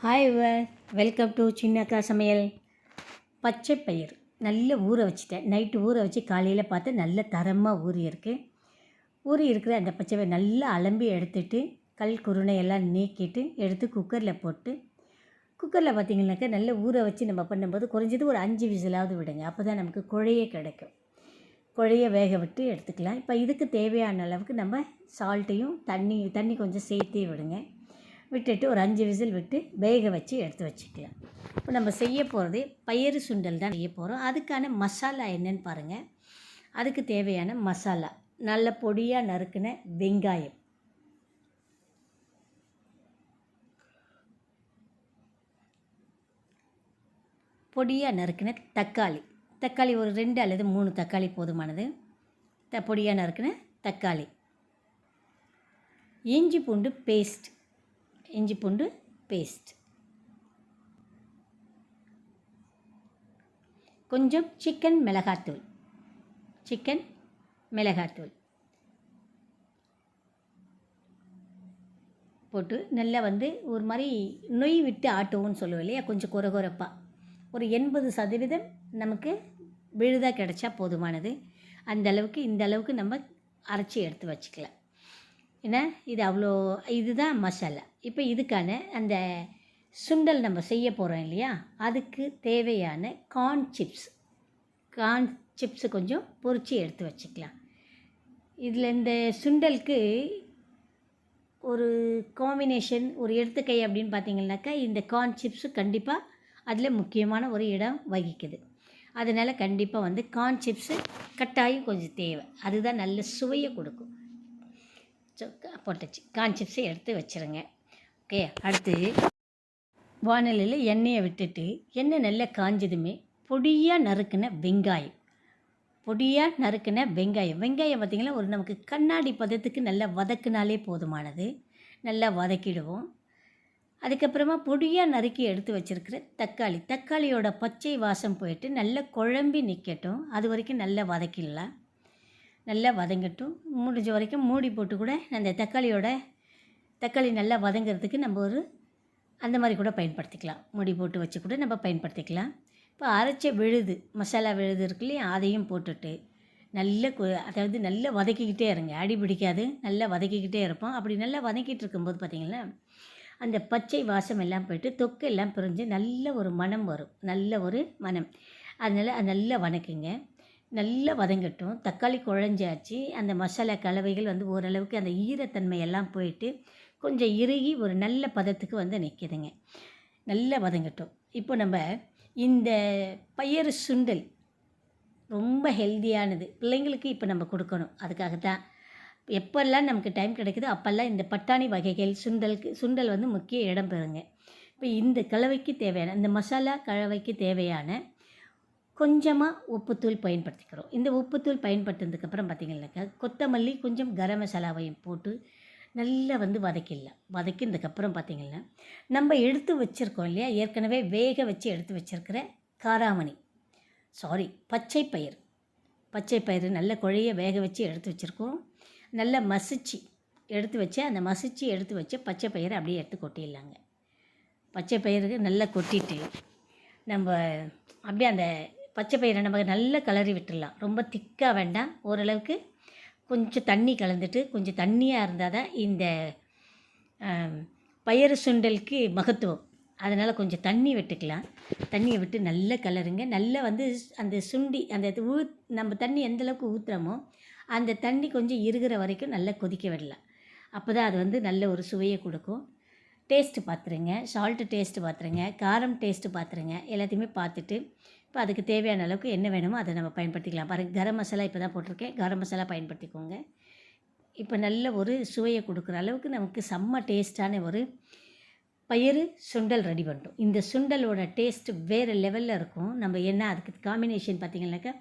Hi welcome to Chinnakka சமையல் பச்சை பயிர் நல்ல ஊற வச்சுட்டேன். நைட்டு ஊற வச்சு காலையில் பார்த்து நல்ல தரமாக ஊறி இருக்குது ஊறி இருக்கிற அந்த பச்சை பயிர் நல்லா அலம்பி எடுத்துட்டு கல் குருணை எல்லாம் நீக்கிட்டு எடுத்து குக்கரில் போட்டு குக்கரில் பார்த்திங்கனாக்கா நல்ல ஊற வச்சு நம்ம பண்ணும்போது குறைஞ்சது ஒரு அஞ்சு விசிலாவது விடுங்க. அப்போ தான் நமக்கு குழைய கிடைக்கும். குழைய வேக விட்டு எடுத்துக்கலாம். இப்போ இதுக்கு தேவையான அளவுக்கு நம்ம சால்ட்டையும் தண்ணி தண்ணி கொஞ்சம் சேர்த்தே விடுங்க. விட்டுட்டு ஒரு அஞ்சு விசில் விட்டு வேக வச்சு எடுத்து வச்சுக்கலாம். இப்போ நம்ம செய்ய போகிறது பயிறு சுண்டல் தான் செய்ய போகிறோம் அதுக்கான மசாலா என்னன்னு பாருங்கள் அதுக்கு தேவையான மசாலா. நல்ல பொடியாக நறுக்கின வெங்காயம். பொடியாக நறுக்கின தக்காளி. தக்காளி ஒரு ரெண்டு அல்லது மூணு தக்காளி போதுமானது. த பொடியாக நறுக்கின தக்காளி. இஞ்சி பூண்டு பேஸ்ட். இஞ்சி பூண்டு பேஸ்ட். கொஞ்சம் சிக்கன் மிளகாத்தூள். சிக்கன் மிளகாத்தூள். போட்டு நல்லா வந்து ஒரு மாதிரி நொய் விட்டு ஆட்டுவோம்னு சொல்லுவோம் இல்லையா? கொஞ்சம் குறகுறப்பாக ஒரு எண்பது சதவீதம் நமக்கு விழுதாக கிடச்சா போதுமானது. அந்த அளவுக்கு இந்த அளவுக்கு நம்ம அரைச்சி எடுத்து வச்சுக்கலாம். ஏன்னா இது அவ்வளோ இதுதான் மசாலா. இப்போ இதுக்கான அந்த சுண்டல் நம்ம செய்ய போகிறோம் இல்லையா? அதுக்கு தேவையான கார்ன் சிப்ஸ் கார்ன் சிப்ஸு கொஞ்சம் பொரித்து எடுத்து வச்சுக்கலாம். இதில் இந்த சுண்டலுக்கு ஒரு காம்பினேஷன் ஒரு எடுத்துக்கை அப்படின்னு பார்த்தீங்கன்னாக்கா இந்த கார்ன் சிப்ஸு கண்டிப்பாக அதில் முக்கியமான ஒரு இடம் வகிக்குது. அதனால் கண்டிப்பாக வந்து கார்ன் சிப்ஸு கட்டாயம் கொஞ்சம் தேவை. அதுதான் நல்ல சுவையை கொடுக்கும். ஸோ போட்டுச்சு. கார்ன் சிப்ஸை எடுத்து வச்சுருங்க. ஓகே அடுத்து. வானிலையில் எண்ணெயை விட்டுட்டு எண்ணெய் நல்லா காஞ்சதுமே பொடியாக நறுக்கின வெங்காயம். பொடியாக நறுக்கின வெங்காயம். வெங்காயம் பார்த்திங்கன்னா ஒரு நமக்கு கண்ணாடி பதத்துக்கு நல்லா வதக்குனாலே போதுமானது. நல்லா வதக்கிடுவோம். அதுக்கப்புறமா பொடியாக நறுக்கி எடுத்து வச்சுருக்கிற தக்காளி. தக்காளியோட பச்சை வாசம் போயிட்டு நல்லா குழம்பி நிற்கட்டும் அது வரைக்கும் நல்லா வதக்கிடலாம். நல்லா வதங்கட்டும். முடிஞ்ச வரைக்கும் மூடி போட்டு கூட அந்த தக்காளியோட தக்காளி நல்லா வதங்கிறதுக்கு நம்ம ஒரு அந்த மாதிரி கூட பயன்படுத்திக்கலாம். முடி போட்டு வச்சு கூட நம்ம பயன்படுத்திக்கலாம். இப்போ அரைச்ச விழுது மசாலா விழுது இருக்கு இல்லையா? அதையும் போட்டுட்டு நல்ல அதாவது நல்லா வதக்கிக்கிட்டே இருங்க. அடி பிடிக்காது. நல்லா வதக்கிக்கிட்டே இருப்போம். அப்படி நல்லா வதக்கிட்டு இருக்கும்போது பார்த்திங்கன்னா அந்த பச்சை வாசம் எல்லாம் போயிட்டு தொக்கு எல்லாம் பிரிஞ்சு நல்ல ஒரு மனம் வரும். நல்ல ஒரு மனம் அதனால் அது நல்லா வதக்குங்க நல்லா வதங்கட்டும். தக்காளி குழஞ்சாச்சு. அந்த மசாலா கலவைகள் வந்து ஓரளவுக்கு அந்த ஈரத்தன்மை எல்லாம் போயிட்டு கொஞ்சம் இறுகி ஒரு நல்ல பதத்துக்கு வந்து நிற்கிதுங்க நல்லா வதங்கட்டும். இப்போ நம்ம இந்த பயிறு சுண்டல் ரொம்ப ஹெல்த்தியானது பிள்ளைங்களுக்கு இப்போ நம்ம கொடுக்கணும். அதுக்காக தான் எப்போல்லாம் நமக்கு டைம் கிடைக்குதோ அப்போல்லாம் இந்த பட்டாணி வகைகள் சுண்டலுக்கு சுண்டல் வந்து முக்கிய இடம் பெறுங்க. இப்போ இந்த கலவைக்கு தேவையான இந்த மசாலா கலவைக்கு தேவையான கொஞ்சமாக உப்புத்தூள் பயன்படுத்திக்கிறோம். இந்த உப்புத்தூள் பயன்படுத்தினதுக்கப்புறம் பார்த்திங்கனாக்கா கொத்தமல்லி கொஞ்சம் கரம் மசாலாவையும் போட்டு நல்லா வந்து வதக்கிடலாம். வதக்கினதுக்கப்புறம் பார்த்திங்கன்னா நம்ம எடுத்து வச்சுருக்கோம் இல்லையா? ஏற்கனவே வேக வச்சு எடுத்து வச்சுருக்கிற காராமணி. சாரி பச்சை பயிர் பச்சை பயிர் நல்ல குழைய வேக வச்சு எடுத்து வச்சுருக்கோம். நல்லா மசிச்சு எடுத்து வச்சு அந்த மசிச்சு எடுத்து வச்சு பச்சை பயிரை அப்படியே எடுத்து கொட்டிடலாங்க. பச்சை பயிருக்கு நல்லா கொட்டிட்டு நம்ம அப்படியே அந்த பச்சை பயிரை நம்ம நல்லா கலரி விட்டுடலாம். ரொம்ப திக்காக வேண்டாம். ஓரளவுக்கு கொஞ்சம் தண்ணி கலந்துட்டு கொஞ்சம் தண்ணியாக இருந்தால் தான் இந்த பயிறு சுண்டலுக்கு மகத்துவம். அதனால் கொஞ்சம் தண்ணி விட்டுக்கலாம். தண்ணியை விட்டு நல்லா கலருங்க. நல்லா வந்து அந்த சுண்டி அந்த ஊ நம்ம தண்ணி எந்தளவுக்கு ஊற்றுறோமோ அந்த தண்ணி கொஞ்சம் இருகிற வரைக்கும் நல்லா கொதிக்க விடலாம். அப்போ தான் அது வந்து நல்ல ஒரு சுவையை கொடுக்கும். டேஸ்ட்டு பார்த்துருங்க சால்ட்டு டேஸ்ட்டு பார்த்துருங்க காரம் டேஸ்ட்டு பார்த்துருங்க எல்லாத்தையுமே பார்த்துட்டு இப்போ அதுக்கு தேவையான அளவுக்கு என்ன வேணுமோ அதை நம்ம பயன்படுத்திக்கலாம். பாருங்கள் கரம் மசாலா இப்போ தான் போட்டிருக்கேன். கரம் மசாலா பயன்படுத்திக்கோங்க. இப்போ நல்ல ஒரு சுவையை கொடுக்குற அளவுக்கு நமக்கு செம்ம டேஸ்ட்டான ஒரு பயிறு சுண்டல் ரெடி பண்ணிட்டோம். இந்த சுண்டலோட டேஸ்ட்டு வேறு லெவலில் இருக்கும். நம்ம என்ன அதுக்கு காம்பினேஷன் பார்த்திங்கனாக்கா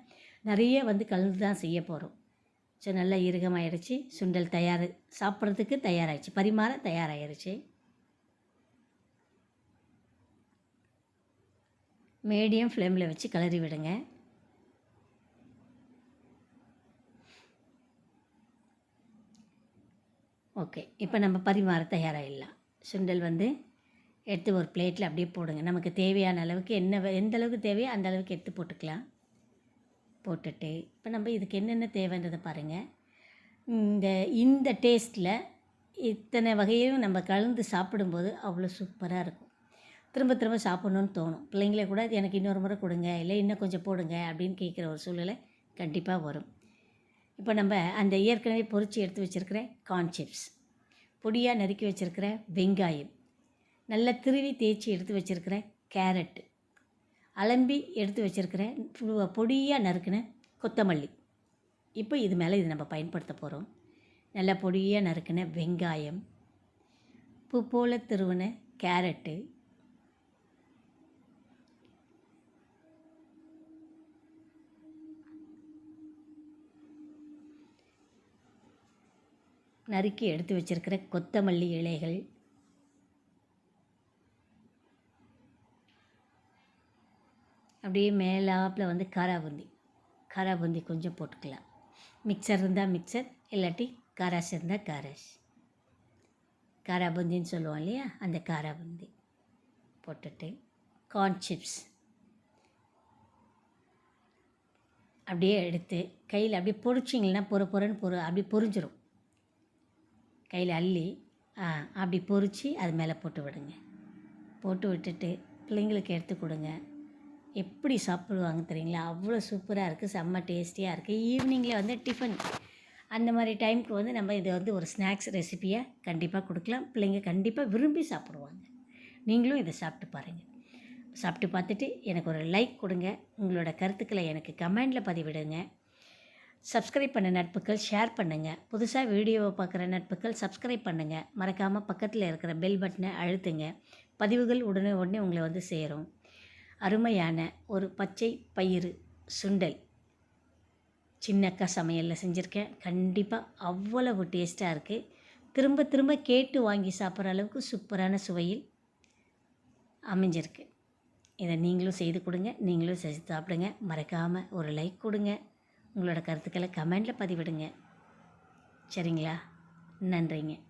நிறைய வந்து கலந்து தான் செய்ய போகிறோம் ஸோ நல்லா இறுகமாயிடுச்சு. சுண்டல் தயார் சாப்பிட்றதுக்கு தயாராகிடுச்சு பரிமாற தயாராகிடுச்சு மீடியம் ஃப்ளேமில் வச்சு கிளறி விடுங்க. ஓகே இப்போ நம்ம பரிமாற தயாராகிடலாம் சுண்டல் வந்து எடுத்து ஒரு பிளேட்டில் அப்படியே போடுங்க. நமக்கு தேவையான அளவுக்கு என்ன வே- எந்த அளவுக்கு தேவையோ அந்த அளவுக்கு எடுத்து போட்டுக்கலாம். போட்டுட்டு இப்போ நம்ம இதுக்கு என்னென்ன தேவைன்றதை பாருங்கள் இந்த இந்த டேஸ்ட்டில் இத்தனை வகையும் நம்ம கலந்து சாப்பிடும்போது அவ்வளோ சூப்பராக இருக்கும். திரும்ப திரும்ப சாப்பிட்ணுன்னு தோணும். பிள்ளைங்களே கூட எனக்கு இன்னொரு முறை கொடுங்க இல்லை இன்னும் கொஞ்சம் போடுங்க அப்படின்னு கேட்குற ஒரு சூழ்நிலை கண்டிப்பாக வரும். இப்போ நம்ம அந்த ஏற்கனவே பொரிச்சு எடுத்து வச்சுருக்கிற கார்ன் சிப்ஸ் பொடியாக நறுக்கி வச்சுருக்கிற வெங்காயம் நல்லா திருவி தேய்ச்சி எடுத்து வச்சுருக்கிற கேரட்டு அலம்பி எடுத்து வச்சுருக்கிற பொடியாக நறுக்கின கொத்தமல்லி. இப்போ இது மேலே இது நம்ம பயன்படுத்த போகிறோம் நல்லா பொடியாக நறுக்கின வெங்காயம் பூ போல திருவின கேரட்டு நறுக்கி எடுத்து வச்சிருக்கிற கொத்தமல்லி இலைகள். அப்படியே மேலாப்பில் வந்து காராபூந்தி காராபூந்தி கொஞ்சம் போட்டுக்கலாம். மிக்சர் இருந்தால் மிக்சர் இல்லாட்டி காராஷ் இருந்தால் காராஷ். காராபூந்தின்னு சொல்லுவோம் இல்லையா? அந்த காராபூந்தி போட்டுட்டு கார்ன் சிப்ஸ் அப்படியே எடுத்து கையில் அப்படியே பொரிச்சிங்கன்னா பொறு பொறன்னு பொறு அப்படியே பொறிஞ்சிரும் கையில் அள்ளி ஆ அப்படி பொறிச்சு அது மேலே போட்டு விடுங்க. போட்டு விட்டுட்டு பிள்ளைங்களுக்கு எடுத்து கொடுங்க. எப்படி சாப்பிடுவாங்க தெரியுங்களா? அவ்வளோ சூப்பராக இருக்குது செம்ம டேஸ்டியாக இருக்குது ஈவினிங்கில் வந்து டிஃபன். அந்த மாதிரி டைமுக்கு வந்து நம்ம இதை வந்து ஒரு ஸ்நாக்ஸ் ரெசிப்பியை கண்டிப்பாக கொடுக்கலாம். பிள்ளைங்க கண்டிப்பாக விரும்பி சாப்பிடுவாங்க. நீங்களும் இதை சாப்பிட்டு பாருங்கள் சாப்பிட்டு பார்த்துட்டு எனக்கு ஒரு லைக் கொடுங்க. உங்களோட கருத்துக்களை எனக்கு கமெண்டில் பதிவிடுங்க. சப்ஸ்கிரைப் பண்ண நட்புகள் ஷேர் பண்ணுங்கள் புதுசாக வீடியோவை பார்க்குற நட்புகள் சப்ஸ்கிரைப் பண்ணுங்கள் மறக்காமல் பக்கத்தில் இருக்கிற பெல் பட்டனை அழுத்துங்க. பதிவுகள் உடனே உடனே உங்களை வந்து சேரும். அருமையான ஒரு பச்சை பயிறு சுண்டல். சின்னக்கா சமையலில் செஞ்சுருக்கேன். கண்டிப்பாக அவ்வளவு டேஸ்ட்டாக இருக்குது திரும்ப திரும்ப கேட்டு வாங்கி சாப்பிட்ற அளவுக்கு சூப்பரான சுவையில் அமைஞ்சிருக்கு. இதை நீங்களும் செய்து கொடுங்க. நீங்களும் செஞ்சு சாப்பிடுங்க. மறக்காமல் ஒரு லைக் கொடுங்க. உங்களோட கருத்துக்களை கமெண்டில் பதிவிடுங்க. சரிங்களா? நன்றிங்க.